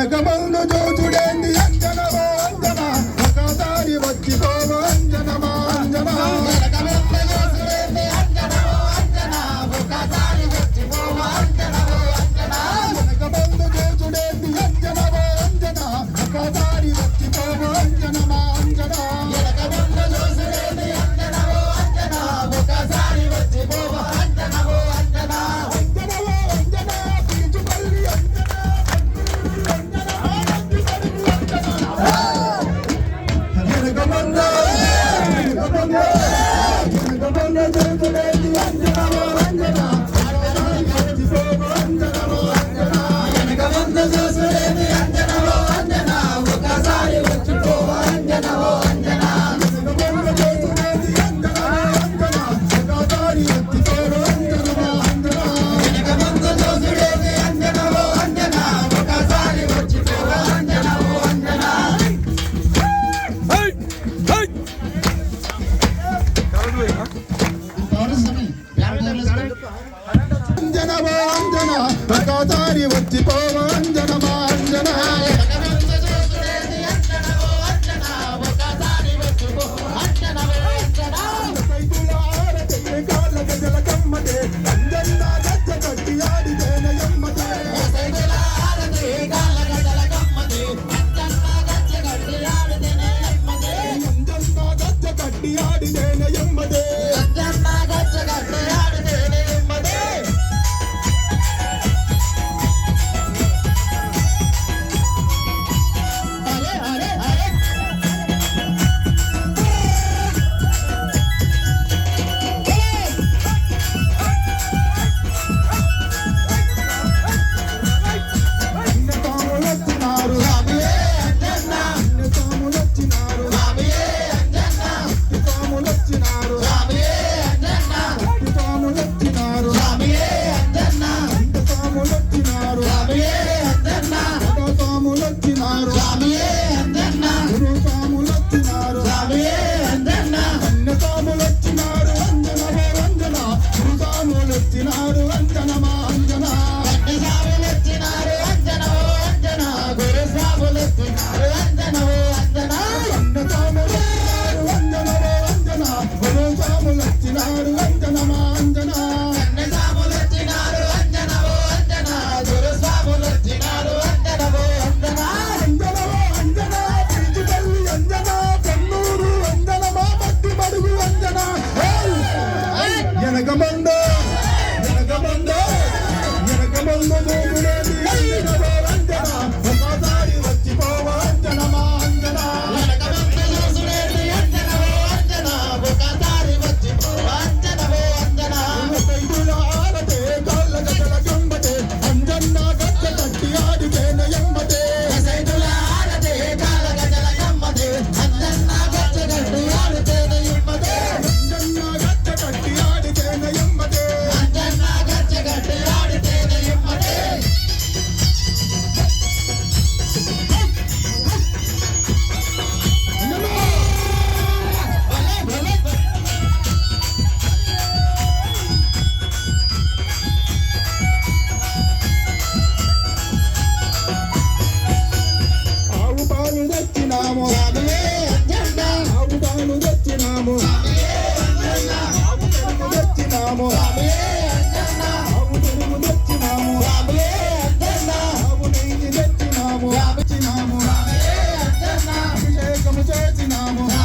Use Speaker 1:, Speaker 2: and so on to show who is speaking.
Speaker 1: వెనక మందు జోచుడేంది Thank you. ప్రకాచారి వచ్చి పోవాంజన మాంజనా. ఇచ్చినాడు అంతనమా? vamos.